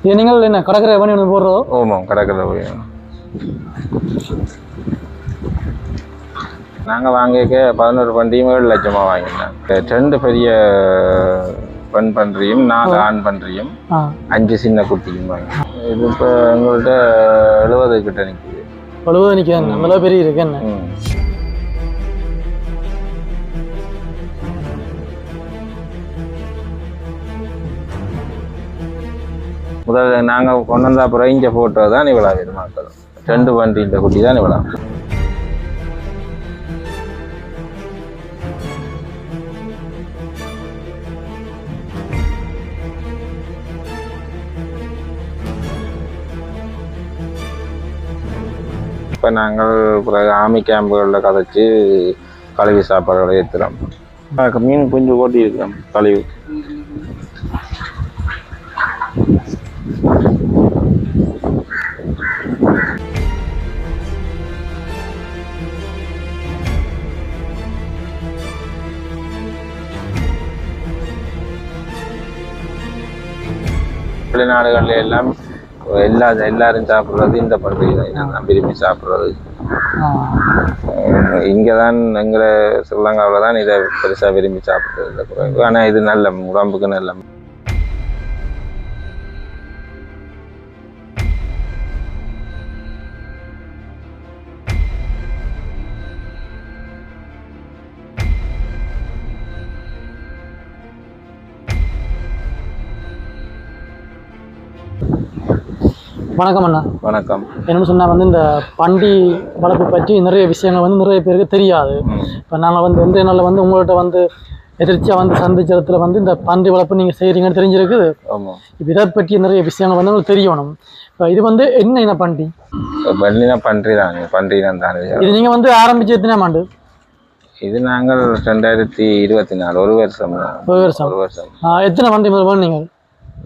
இது நீங்கள் என்ன கடற்கரை பண்ணி ஒன்று போடுறதோ? ஓமாம் கடற்கரை போய் நாங்கள் வாங்கிக்க பதினோரு பண்டியும் ஏழு லட்சமாக வாங்கினேன் ரெண்டு பெரிய பெண் பன்றியும் நாலு ஆண் பன்றியும் ஆ. அஞ்சு சின்ன குட்டியும் வாங்கினேன் இது இப்போ எங்கள்கிட்ட எழுபது கிட்ட நிற்குது அழுவது நிற்கிறேன் நம்மள பெரிய இருக்கு என்ன? ம். முதல்ல நாங்கள் கொண்டு வந்த அப்புறம் இங்கே ஃபோட்டோ தான் இவ்வளோ எதிர்பார்க்கிறோம் ரெண்டு வண்டி குட்டி தான் இவ்வளோ இப்போ நாங்கள் பிறகு ஆமி கேம்புகளில் கதைச்சி கழுவி சாப்பாடுகளை ஏற்றுறோம் மீன் குஞ்சு ஓட்டி இருக்கிறோம் கழிவு வெளிநாடுகள்ல எல்லாம் எல்லா எல்லாரும் சாப்பிட்றது இந்த பண்டிகை தான். நான் விரும்பி சாப்பிட்றது. இங்கே தான் எங்களை ஸ்ரீலங்காவில் தான் இதை பெருசாக விரும்பி சாப்பிட்றது. இல்லை குறைவு ஆனால் இது நல்ல உடம்புக்கு நல்ல வணக்கம் அண்ணா. வணக்கம். என்னன்னு சொன்னால் வந்து இந்த பண்டி வளர்ப்பு பற்றி நிறைய விஷயங்கள் வந்து நிறைய பேருக்கு தெரியாது. இப்போ நாங்கள் வந்து இன்றைய நாளில் வந்து உங்கள்கிட்ட வந்து எதிர்ச்சியாக வந்து சந்திச்ச இடத்துல வந்து இந்த பன்றி வளர்ப்பு நீங்கள் செய்கிறீங்கன்னு தெரிஞ்சிருக்குது இப்போ இதை பற்றி நிறைய விஷயங்கள் வந்து உங்களுக்கு தெரியணும். இப்போ இது வந்து என்ன இன பண்டி? பன்றினா பன்றி தானே பன்றி தான் இது நீங்கள் வந்து ஆரம்பிச்சு எத்தனை ஆண்டு? இது நாங்கள் ரெண்டாயிரத்தி இருபத்தி நாலு ஒரு வருஷம். ஒரு வருஷம். ஒரு வருஷம். எத்தனை பண்டி முதல் நீங்கள்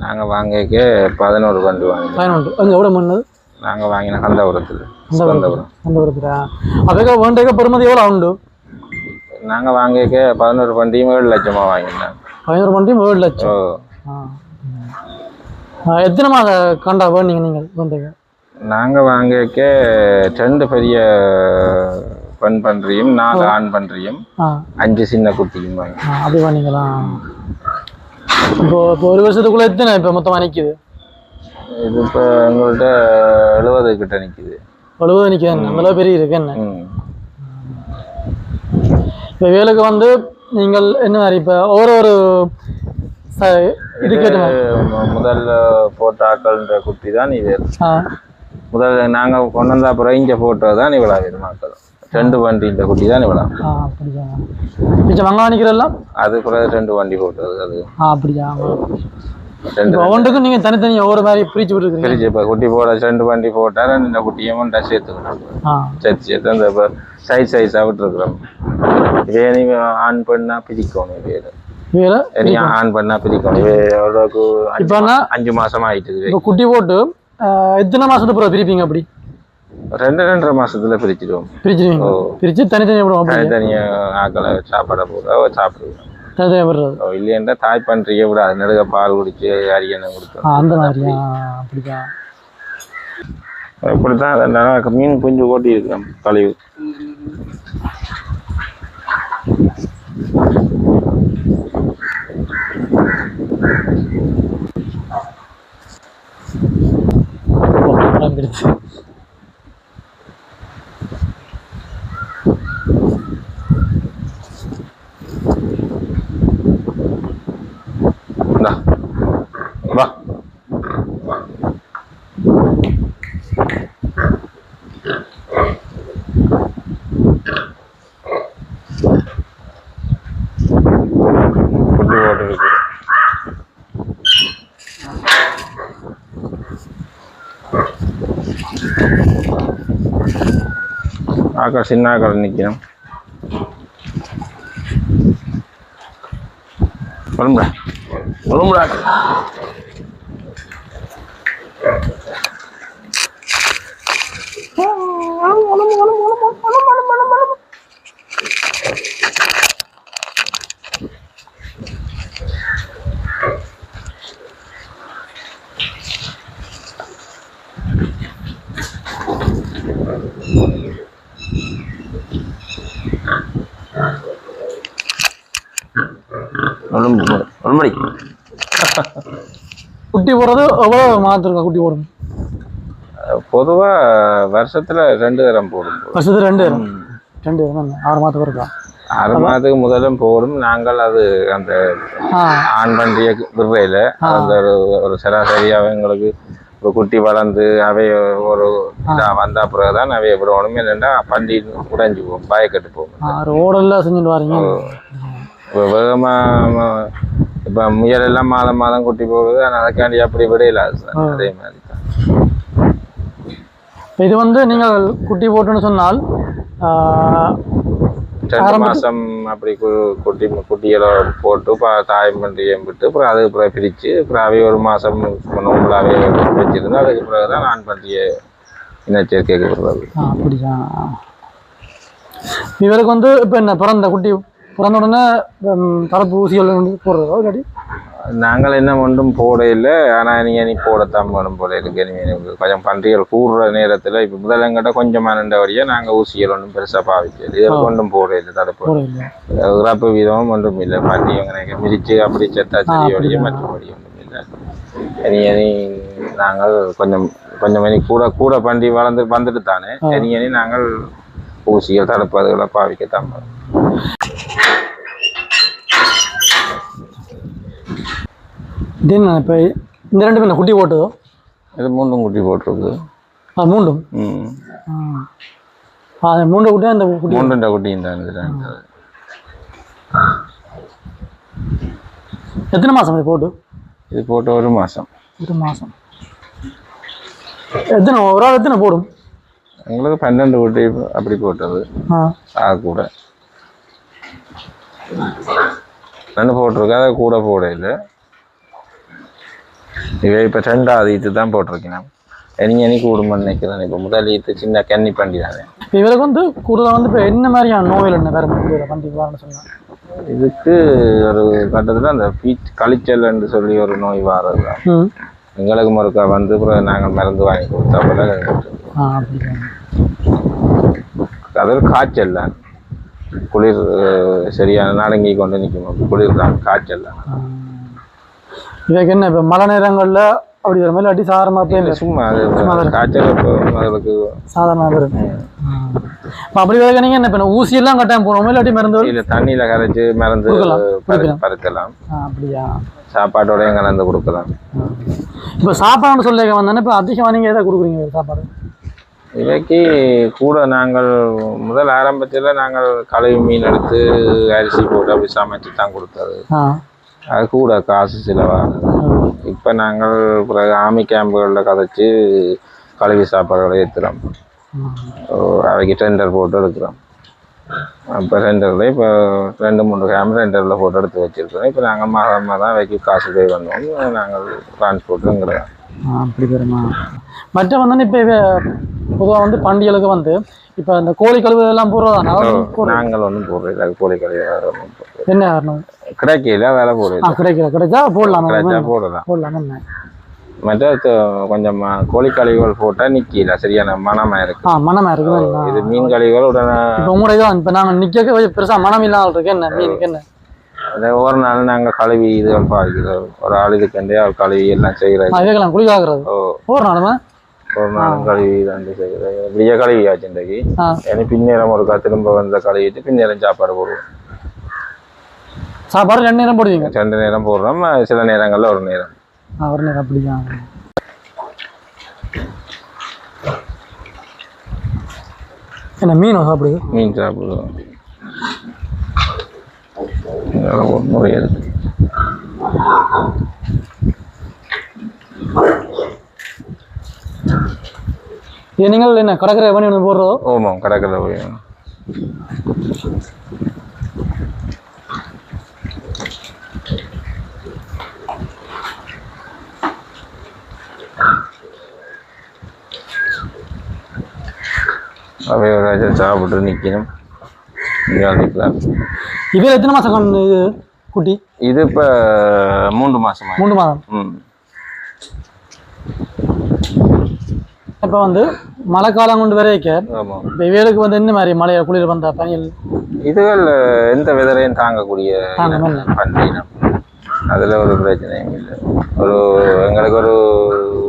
நாங்கள் வாங்கிக்க பதினோரு பண்டு வாங்கினோம். பதினொன்று. அங்கே எவ்வளோ மண்ணது நாங்கள் வாங்கின கந்தபுரத்தில். கந்தபுரம். அந்த ஒருத்தரா அதுக்கு வேண்டிய பெருமதி எவ்வளோ உண்டு? நாங்கள் வாங்கிக்க பதினோரு பண்டியும் ஏழு லட்சமாக வாங்கினேன் பதினோரு பண்டியும் ஏழு லட்சம். எத்தனை மாத கண்டா வேண்டிங்க நீங்கள் வேண்டிய நாங்கள் வாங்கிக்க ரெண்டு பெரிய பெண் பன்றியும் நாலு ஆண் பன்றியும் அஞ்சு சின்ன குட்டியும் வாங்கி அப்படி பண்ணீங்களா இப்போ இப்போ ஒரு வருஷத்துக்குள்ள எத்தனை இப்போ மொத்தமாக நிற்கிது இது இப்போ எங்கள்கிட்ட எழுபது கிட்ட நிற்குது எழுபது நிற்கிது நம்மள பெரிய இருக்கு என்ன? இப்போ வேலுக்கு வந்து நீங்கள் என்ன மாதிரி இப்போ ஒரு ஒரு இது கேட்டு முதல்ல போட்ட ஆக்கள்ன்ற குட்டி தான் இது. முதல்ல நாங்கள் கொண்டு வந்த அப்புறம் இங்கே போட்டோ தான் இவ்வளோ எதிர்பார்க்கிறோம் ரெண்டு வண்டி இந்த குட்டி தான் இவ்வளோ அப்படியா? மிச்சம் மங்கா நிற்கிறெல்லாம் அது பிறகு ரெண்டு வண்டி போட்டது அது. அப்படியா? ரெண்டு ஒவ்வொன்றுக்கும் நீங்கள் தனித்தனியாக ஒவ்வொரு மாதிரி பிரித்து விட்டுருக்கீங்க. பிரிச்சு இப்போ குட்டி போட ரெண்டு வண்டி போட்டால் ரெண்டு குட்டியும் சேர்த்துக்கணும் சேர்த்து சேர்த்து அந்த இப்போ சைஸ் சைஸாக விட்டுருக்குறோம். இதே நீங்கள் ஆன் பண்ணால் பிரிக்கணும் வேலை நீ ஆன் பண்ணால் பிரிக்கணும். எவ்வளோக்கு அஞ்சு இப்போ அஞ்சு மாசமா ஆயிட்டுது இப்போ குட்டி போட்டு எத்தனை மாதத்துக்கு அப்புறம் பிரிப்பீங்க அப்படி? ரெண்டு ரெண்டரை மாசத்துல பிரிச்சிடுவோம். பிரிச்சிருவீங்க ஓ. பிரித்து தனித்தனியாக விடுவோம் தனித்தனியாக ஆக்களை சாப்பாட போட சாப்பிடுவோம். தனித்தனியாக விடுறது இல்லையென்றா தாய் பன்றியை விட அது நடுக பால் குடிச்சு அரியணை கொடுத்தோம் அந்த மாதிரியா அப்படியா? இப்படித்தான் மீன் குஞ்சு ஓட்டி இருக்கிறோம் கழிவு. வந்துடுச்சு ஆக்கள் சின்ன ஆக்கள் நிற்கணும் வரும்டா வரும்டா ஒன்று ஒரு மணி குட்டி போடுறது எவ்வளோ மாத்திருக்கா குட்டி போடுறது பொதுவா வருஷத்துல ரெண்டு தரம் போடும். வருஷத்துல ரெண்டு தரம்? ரெண்டு தரம் ஆறு மாதத்துக்கு இருக்கா ஆறு மாதத்துக்கு முதலும் போடும். நாங்கள் அது அந்த ஆண் பண்டிய விரையில அந்த ஒரு சராசரியாக எங்களுக்கு ஒரு குட்டி வளர்ந்து அவை ஒரு இதா வந்த பிறகு தான் அவைய விடணும் என்னென்னா பண்டி உடைஞ்சு போகும் பயக்கட்டு போகும் ரோடெல்லாம் செஞ்சுட்டு வரீங்க? இப்போ வேகமாக இப்போ முயல் எல்லாம் மாதம் மாதம் குட்டி போகுது அதுக்காண்டி அப்படி விடையில அதே மாதிரி தான். இப்ப இது வந்து நீங்கள் குட்டி போட்டுன்னு சொன்னால் ரெண்டு மாசம் அப்படி கு- குட்டி குட்டிகளை போட்டு பா- தாய் பன்றியம் விட்டு அப்புறம் அதுக்கு பிறகு பிரித்து அப்புறம் அவை ஒரு மாதம் நோம்பலாவே பிரிச்சிருந்து அதுக்கு பிறகு தான் நான் பன்றிய இனச்சேர்க்கைக்கு ஆ, அப்படியா? இவருக்கு வந்து இப்போ என்ன பிறந்த குட்டி பிறந்த உடனே தடுப்பு ஊசிகள் போடுறதோ? இல்லாட்டி நாங்கள் என்ன ஒன்றும் போடையில ஆனால் நீங்கள் நீ போடத்தான் வேணும் போல இருக்கு. எனக்கு கொஞ்சம் பன்றிகள் கூடுற நேரத்தில் இப்போ முதலங்கிட்ட கொஞ்சமாக நின்றபடியாக நாங்கள் ஊசிகள் ஒன்றும் பெருசாக பாவிக்கல. இதில் ஒன்றும் போடையில தடுப்பு இறப்பு வீதமும் ஒன்றும் இல்லை. பன்றி எனக்கு மிதிச்சு அப்படி செத்தா செடியோடைய மற்றபடி ஒன்றும் இல்லை. இனி இனி நாங்கள் கொஞ்சம் கொஞ்சம் இனி கூட கூட பன்றி வளர்ந்து வந்துட்டு தானே. இனி இனி நாங்கள் ஊசிகள் தடுப்பு அதுகளை பாவிக்கத்தான் என்ன இப்போ இந்த ரெண்டு பேர் குட்டி போட்டதோ? இது மூண்டும் குட்டி போட்டிருக்கு. ஆ மூண்டும் ஆ. மூன்று குட்டி அந்த குட்டி? மூன்றுண்ட குட்டியும் தான் இது. எத்தனை மாதம் இது போட்டு? இது போட்டு ஒரு மாதம் ஒரு மாதம் எத்தனை ஒரு ஆள் எத்தனை போடும்? எங்களுக்கு பன்னெண்டு குட்டி அப்படி போட்டது. ஆ. கூட. ரெண்டு போட்டிருக்கு அதை கூட போட இல்லை இவை இப்போ ரெண்டாவது ஈத்து தான் போட்டிருக்கேன் இனி இனி கூடுமான்னு நினைக்கிறேன். இப்போ முதல் ஈத்து சின்ன கன்னி பண்டி தானே. இவருக்கு வந்து கூடுதலாக வந்து இப்போ என்ன மாதிரியான நோயில் என்ன வேறு முடியல பண்டிகை சொன்னால் இதுக்கு ஒரு கட்டத்தில் அந்த பீச் கழிச்சல்னு சொல்லி ஒரு நோய் வாரது தான். எங்களுக்கு மறுக்கா வந்து அப்புறம் நாங்கள் மருந்து வாங்கி கொடுத்தா போல அதாவது காய்ச்சல் தான். குளிர் சரியான நடுங்கி கொண்டு நிற்கும் குளிர் தான் காய்ச்சல் தான். இதுக்கு என்ன இப்போ மழை நேரங்களில் அப்படி வர மாதிரி அடி சாதாரணமாக போய் சும்மா சாதாரணமாக வரும் இப்போ அப்படி நீங்கள் என்ன இப்போ ஊசியெல்லாம் கட்டாயம் போகணுமா இல்லாட்டி மருந்து? இல்ல தண்ணியில கரைச்சு மருந்து கொடுக்கலாம், பரு- கொடுக்கலாம். பருக்கலாம். ஆ அப்படியா? சாப்பாட்டோடையும் கலந்து கொடுக்கலாம். இப்போ சாப்பாடுன்னு சொல்லி வந்தோன்னே இப்போ அதிகமாக நீங்கள் எதை கொடுக்குறீங்க சாப்பாடு? இவைக்கு கூட நாங்கள் முதல் ஆரம்பத்தில் நாங்கள் கழுவி மீன் எடுத்து அரிசி போட்டு அப்படி சமைச்சு தான் கொடுத்தது. அது கூட காசு செலவாகுது இப்போ நாங்கள் பிறகு ஆமி கேம்புகளில் கதைச்சி கழுவி சாப்பாடுகளை ஏற்றுறோம் அவைக்கு டெண்டர் போட்டு எடுக்கிறோம். அப்போ ரெண்டரில் இப்போ ரெண்டு மூணு கேம் ரெண்டரில் போட்டு எடுத்து வச்சுருக்கிறோம். இப்போ நாங்கள் மாதம் மாதம் அவைக்கு காசு பே பண்ணுவோம். நாங்கள் டிரான்ஸ்போர்ட்டுங்கிறோம் அப்படி பெருமா? மற்ற வந்து இப்போ பொதுவாக வந்து பண்டிகைகளுக்கு வந்து இப்போ இந்த கோழி கழுவு எல்லாம் போடுறதா நாங்கள் ஒன்றும் போடுறது அது போலி கழிவு என்ன காரணம்? கிடைக்கல வேலை போடுறது கிடைக்கல கிடைச்சா போடலாம்? கிடைச்சா போடலாம். போடலாம் என்ன? மற்ற கொஞ்சம் கோழி கழிவுகள் போட்டால் நிற்கல சரியான மனமாக இருக்கு. ஆ மனமா இருக்கு இது மீன் கழிவுகள் உடனே இப்போ உங்களோட இப்போ நாங்கள் நிற்க பெருசா மனம் இல்லாமல் இருக்கு என்ன மீனுக்கு என்ன? அதை ஒரு நாள் நாங்கள் கழுவி இதுகள் பாவிக்கிறோம் ஒரு ஆள் இதுக்கண்டே கழுவி எல்லாம் இதுக்கெல்லாம் குளிக்காகிறது ஓ. ஒரு நாளுமா? ஒரு நாள் கழுவி தான் செய்கிறது விடிய கழுவி ஆச்சு இன்றைக்கு. பின்னேரம் ஒருக்கா திரும்ப வந்து கழுவிட்டு பின்னேரம் சாப்பாடு போடுவோம். சாப்பாடு ரெண்டு நேரம் போடுவீங்க? ரெண்டு நேரம் போடுறோம். சில நேரங்களில் ஒரு நேரம். ஒரு நேரம் அப்படியா? என்ன மீன் சாப்பிடுது? மீன் சாப்பிடுவோம். இதெல்லாம் ஒரு முறை இருக்கு இது நீங்கள் என்ன கடற்கரை பண்ணி ஒன்று போடுறதோ ஓமாம் கடற்கரை போய் அவை ஒரு ஆச்சும் சாப்பிட்டு நிற்கணும் இங்கே நிற்கலாம் இது எத்தனை மாதம் கண் இது குட்டி? இது இப்போ மூன்று மாசமா மூணு மாதம். இப்போ வந்து மழை காலம் கொண்டு வரைக்க இப்போ வந்து என்ன மாதிரி மழை குளிர் வந்தா பனியல் இதுகள் எந்த விதரையும் தாங்கக்கூடிய. பண்டினம் அதுல ஒரு பிரச்சனையும் இல்லை. ஒரு எங்களுக்கு ஒரு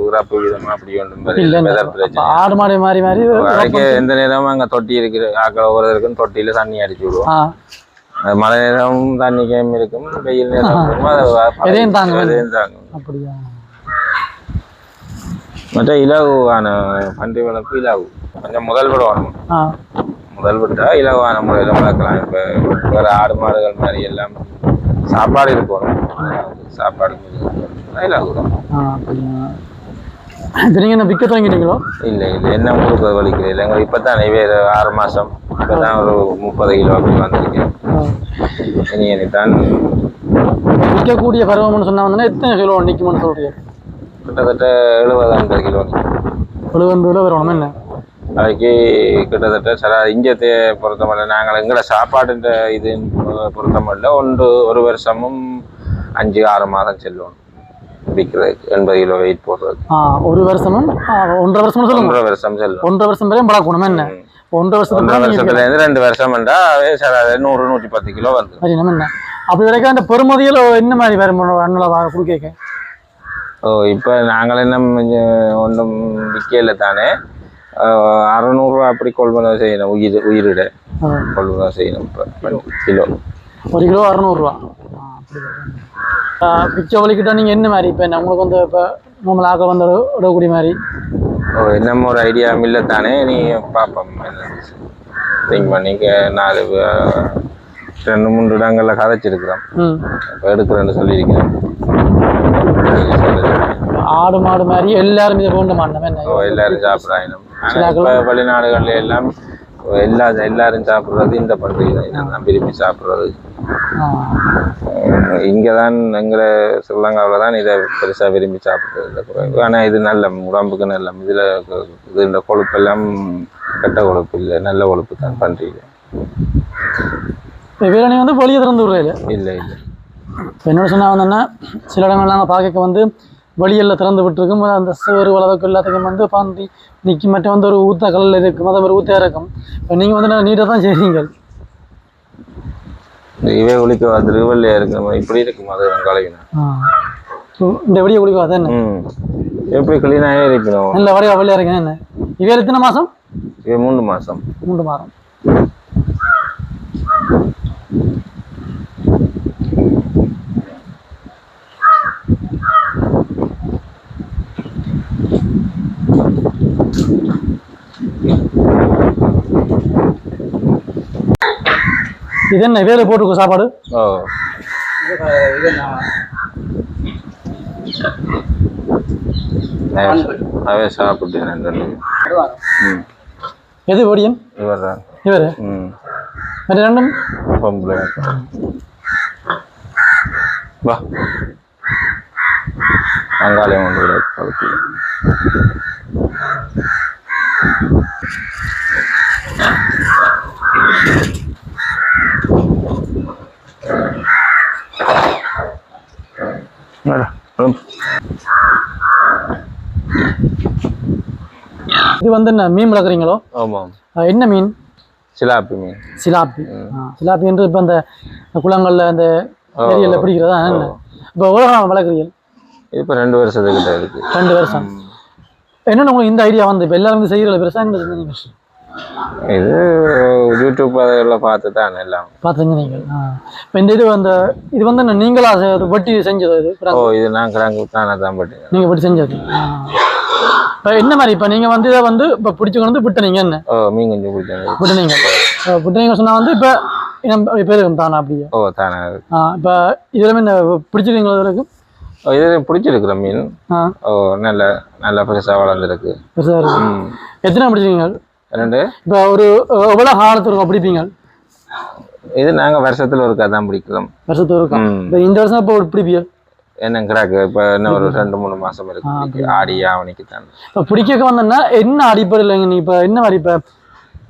உறப்பு விதம் அப்படி ஒன்றும் வெதர் பிரச்சனை. ஆடு மாடு மாறி அதுக்கு எந்த நேரமும் அங்க தொட்டி இருக்கிற ஆக்கள் ஒவ்வொருத்தருக்கும் தொட்டியில தண்ணி அடிச்சு விடுவோம். மழை நேரம் தண்ணி கேம் இருக்கும். வெயில் நேரம் எதையும் அப்படியா? மற்ற இலகுவான பன்றி வளர்ப்பு இலகு. கொஞ்சம் முதல் விடணும் ஆ. முதல் விட்டா இலகுவான முறையில் வளர்க்கலாம். இப்போ வேற ஆடு மாடுகள் மாதிரி எல்லாம் சாப்பாடு இருக்கணும் சாப்பாடு இலகு நீங்கள் என்ன விற்க தொடங்கிட்டீங்களோ? இல்லை இல்லை. என்ன முழுக்க வலிக்கிறது இல்லை எங்களுக்கு இப்போ தான் வேறு ஆறு மாதம் இப்போ தான் ஒரு முப்பது கிலோ அப்படி வந்திருக்கேன் இனி தான் விற்கக்கூடிய பருவம்னு சொன்னா வந்து எத்தனை கிலோ நிற்கும்னு சொல்றீங்க கிட்டத்தட்ட எழுபது ஐம்பது கிலோ. எழுபது கிலோ வரணும் என்ன? அதுக்கு கிட்டத்தட்ட சில இஞ்சத்தை பொறுத்தமல்ல நாங்கள் எங்களை சாப்பாடுன்ற இது பொறுத்தமல்ல ஒன்று ஒரு வருஷமும் அஞ்சு ஆறு மாதம் செல்லும் விற்கிறதுக்கு எண்பது கிலோ வெயிட் போடுறதுக்கு. ஆ ஒரு வருஷமும் ஒன்றரை வருஷம் ஒன்றரை வருஷம் செல்லும் ஒன்றரை வருஷம் வரையும் பழக்கணும் என்ன? ஒன்றரை அப்புறம் நீங்க வருஷத்துலேருந்து ரெண்டு வருஷம் அவே சில நூறு நூற்றி பத்து கிலோ வந்து சரி நம்ம என்ன? அப்படி வரைக்கும் அந்த பெருமதியில் என்ன மாதிரி வேறு அண்ணல ஓ இப்போ நாங்கள் என்ன ஒன்றும் விற்கல தானே. அறநூறுவா அப்படி கொள்வனவு செய்யணும் உயிர் உயிரிட கொள்வனவு செய்யணும் இப்போ கிலோ. ஒரு கிலோ அறநூறுவா பிச்சை வலிக்கிட்ட நீங்கள் என்ன மாதிரி இப்போ உங்களுக்கு வந்து இப்போ நம்மள ஆக்க வந்து விடக்கூடிய மாதிரி? ஓ என்னமோ ஒரு ஐடியா இல்லை தானே நீ பார்ப்போம் திங்க் பண்ணிக்க நாலு ரெண்டு மூன்று இடங்களில் கதைச்சிருக்கிறோம். இப்போ எடுக்கிறேன்னு சொல்லியிருக்கிறேன். ஆடு மாடு மாதிரி எல்லாரும் இதை மாட்டோம் என்ன? ஓ எல்லாரும் சாப்பிட்றாங்க வெளிநாடுகள்ல எல்லாம் எல்லா எல்லாரும் சாப்பிட்றது இந்த பண்டிகை நான் விரும்பி சாப்பிட்றது. இங்கே தான் எங்களை ஸ்ரீலங்காவில் தான் இதை பெருசாக விரும்பி சாப்பிட்றது ஆனால் இது நல்ல உடம்புக்கு நல்ல இதில் இது இந்த கொழுப்பெல்லாம் கெட்ட கொழுப்பு இல்லை. நல்ல கொழுப்பு தான் இப்போ வீரணி வந்து வெளியே திறந்து விடுறது இல்லை இல்லை. என்னோட சொன்னா வந்தோன்னா சில இடங்கள்லாம் நாங்கள் பார்க்க வந்து வெளியில் திறந்து விட்டுருக்கும். அந்த சுவர் வளவுக்கு எல்லாத்துக்கும் வந்து பாந்தி நிற்கி மட்டும் வந்து ஒரு ஊத்த கல்லில் இருக்கும். அதே மாதிரி ஊத்தையாக இருக்கும் இப்போ நீங்கள் வந்து நீட்டாக தான் இந்த இவே ஒழிக்க அது ரிவல்லையாக இருக்குமா? இப்படி இருக்கும்? அது இந்த வெளியே குளிக்காது என்ன? ம். எப்படி கிளீனாகவே இருக்கணும்? நல்ல வரையா வெளியாக இருக்கேன் என்ன? இவே எத்தனை மாதம் இவே மூணு மாதம் மூன்று மாதம். இது என்ன வேலை போட்டுருக்கோம் சாப்பாடு? ஓ. அவே ம். எது ஒடியன்? இவர்? தான் இவர் ரெண்டும்? பொம்பளை. வா. விட கலக்கி இது வந்து என்ன மீன் வளர்க்குறீங்களோ? ஆமாம் என்ன மீன்? சிலாப்பி மீன். சிலாப்பி. ஆ, சிலாப்பி என்று இப்போ அந்த குளங்களில் அந்த ஏரியில் பிடிக்கிறதா இப்போ உலகம் வளர்க்குறீங்க இது இப்போ ரெண்டு வருஷத்துக்கிட்ட இருக்கு. ரெண்டு வருஷம். என்னென்ன உங்களுக்கு இந்த ஐடியா வந்து இப்போ எல்லாரும் வந்து செய்கிறத பெருசாக இது யூடியூப் அதெல்லாம் பார்த்து தான் எல்லாம். பார்த்துங்க நீங்கள். இப்போ இந்த இது அந்த இது வந்து என்ன நீங்களா வெட்டி செஞ்சது இது? ஓ இது நான் கிராங்கு தானே தான் பட்டு நீங்கள் வெட்டி செஞ்சது. இப்போ என்ன மாதிரி இப்போ நீங்கள் வந்து இதை வந்து இப்போ பிடிச்சி கொண்டு வந்து விட்டுனீங்க என்ன? ஓ மீன் கொஞ்சம் பிடிச்சது விட்டுனீங்க. விட்டுனீங்க சொன்னால் வந்து இப்போ நம்ம பேர் தானே அப்படியே ஓ தானே ஆ இப்போ இதில் என்ன பிடிச்சிருக்கீங்களா இதுக்கு ஓ இது பிடிச்சிருக்கிற மீன். ஓ நல்ல நல்ல பெருசாக வளர்ந்துருக்கு. பெருசாக இருக்கு. எத்தனை பிடிச்சிருக்கீங்க? ரெண்டு இப்போ ஒரு எவ்வளோ காலத்துக்கு இருக்கும் பிடிப்பீங்க? இது நாங்கள் வருஷத்தில் ஒருக்கா தான் பிடிக்கிறோம். வருஷத்துக்கு இருக்கும் ம். இப்போ இந்த வருஷம் இப்போ பிடிப்பீங்க? என்ன கிராக்கு இப்போ இன்னும் ஒரு ரெண்டு மூணு மாதம் இருக்கு. பிடிக்க. ஆடி ஆவணிக்கு தான். இப்போ பிடிக்க வந்தோன்னா என்ன அடிப்படையில் நீங்கள் இப்போ என்ன மாதிரி இப்போ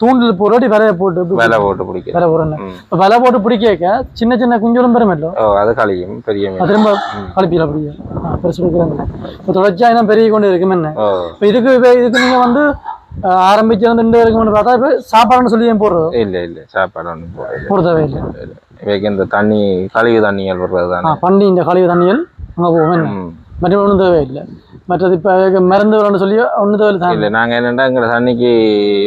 தூண்டில் போட்டு விலையை போட்டு விலை போட்டு பிடிக்கிறது விலை போடுறேன் ம். இப்போ விலை போட்டு பிடிக்க சின்ன சின்ன குஞ்சலும் பெருமில்ல ஓ அது கழியும். பெரிய திரும்ப கலப்பியில் அப்படியே பெருசு கொடுக்குறாங்க. இப்போ தொடர்ச்சியாக என்ன பெரிய கொண்டு இருக்கும் என்ன இப்போ இதுக்கு இதுக்கு நீங்கள் வந்து ஆரம்பிச்சு ரெண்டு இருக்கும்னு பார்த்தா இப்போ சாப்பாடுன்னு சொல்லி ஏன் போடுறது இல்லை இல்லை சாப்பாடு ஒன்றும் போடல போட தேவையில்லை இவைக்கு இந்த தண்ணி கழிவு தண்ணிகள் விடுறது ஆ தானே பண்ணி இந்த கழிவு தண்ணிகள் அங்கே போகும். மற்ற ஒன்றும் தேவையில்லை மற்றது இப்போ மருந்து விளையாண்டு சொல்லி ஒன்றும் தேவையில்லை தான் இல்லை நாங்கள் என்னென்னா எங்களை தண்ணிக்கு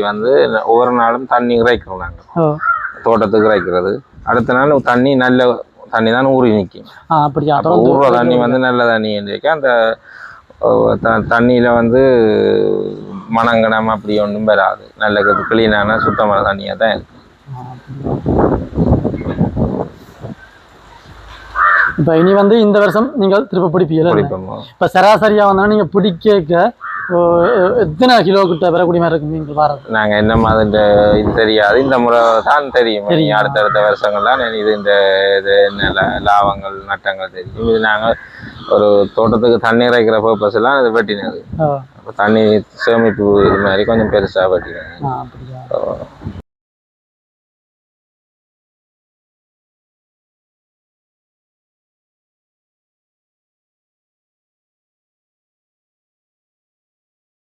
வந்து ஒவ்வொரு நாளும் தண்ணி இறைக்கிறோம் நாங்கள் தோட்டத்துக்கு இறைக்கிறது அடுத்த நாள் தண்ணி நல்ல தண்ணி தான் ஊறி நிற்கும் அப்படியா அப்போ ஊறுற தண்ணி வந்து நல்ல தண்ணி இருக்க அந்த தண்ணியில வந்து மணங்கணம் அப்படி ஒன்றும் வராது. நல்ல கிளீனான சுத்தமான தண்ணியாக தான் இருக்கும். இப்போ இனி வந்து இந்த வருஷம் நீங்கள் திரும்ப பிடிப்பீங்க இப்போ சராசரியாக வந்தால் நீங்கள் பிடிக்க எத்தனை கிலோ கிட்ட வரக்கூடிய மாதிரி இருக்கும் நீங்கள் வாரது நாங்கள் என்ன மாதிரி இது தெரியாது. இந்த முறை தான் தெரியும். அடுத்தடுத்த வருஷங்கள்லாம் இது இந்த இது என்ன லாபங்கள் நட்டங்கள் தெரியும். இது நாங்கள் ஒரு தோட்டத்துக்கு தண்ணி இறைக்கிற பர்பஸ் எல்லாம் இது வெட்டினது. தண்ணி சேமிப்பு இது மாதிரி கொஞ்சம் பெருசாக ஓ.